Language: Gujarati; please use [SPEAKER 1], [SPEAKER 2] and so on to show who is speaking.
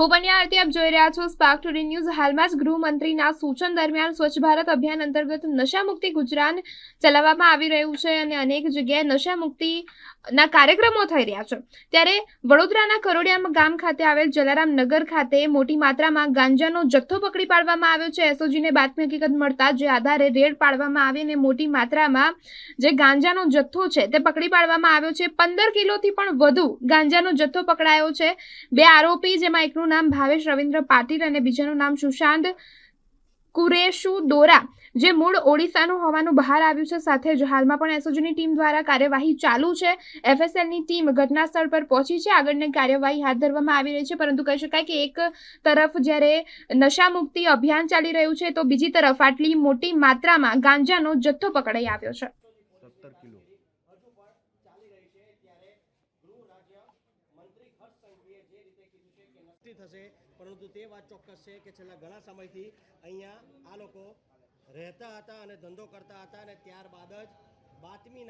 [SPEAKER 1] હું બન્યા આરતી આપ જોઈ રહ્યા છો સ્પાર્ક ટુડે ન્યૂઝ હાલમાં જ ગૃહમંત્રીના સૂચન દરમિયાન સ્વચ્છ ભારત અભિયાન અંતર્ગત નશામુક્તિ ગુજરાન ચલાવવામાં આવી રહ્યું છે અને અનેક જગ્યાએ નશામુક્તિના કાર્યક્રમો થઈ રહ્યા છે. ત્યારે વડોદરાના કરોડિયામ ગામ ખાતે આવેલ જલારામ નગર ખાતે મોટી માત્રામાં ગાંજાનો જથ્થો પકડી પાડવામાં આવ્યો છે. એસઓજીને બાતમી હકીકત મળતા જે આધારે રેડ પાડવામાં આવી અને મોટી માત્રામાં જે ગાંજાનો જથ્થો છે તે પકડી પાડવામાં આવ્યો છે. પંદર કિલોથી પણ વધુ ગાંજાનો જથ્થો પકડાયો છે. બે આરોપી, જેમાં એકનું નામ ભાવેશ રવિન્દ્ર પાટીલ અને બીજાનું નામ સુશાંત કુરેશુ દોરા. જે મૂળ ઓડિશાનું હોવાનું બહાર આવ્યું છે. સાથે જ હાલમાં પણ એસઓજીની ટીમ દ્વારા કાર્યવાહી ચાલુ છે. એફએસએલની ટીમ ઘટના સ્થળ પર પહોંચી છે. આગળની કાર્યવાહી હાથ ધરવામાં આવી રહી છે. પરંતુ કહી શકાય કે એક તરફ જ્યારે નશામુક્તિ અભિયાન ચાલી રહ્યું છે, તો બીજી તરફ આટલી મોટી માત્રામાં ગાંજાનો જથ્થો પકડાઈ આવ્યો છે.
[SPEAKER 2] થશે, પરંતુ તે વાત ચોક્કસ છે કે છેલ્લા ઘણા સમયથી અહીંયા આ લોકો રહેતા હતા અને ધંધો કરતા હતા અને ત્યારબાદ જ બાતમી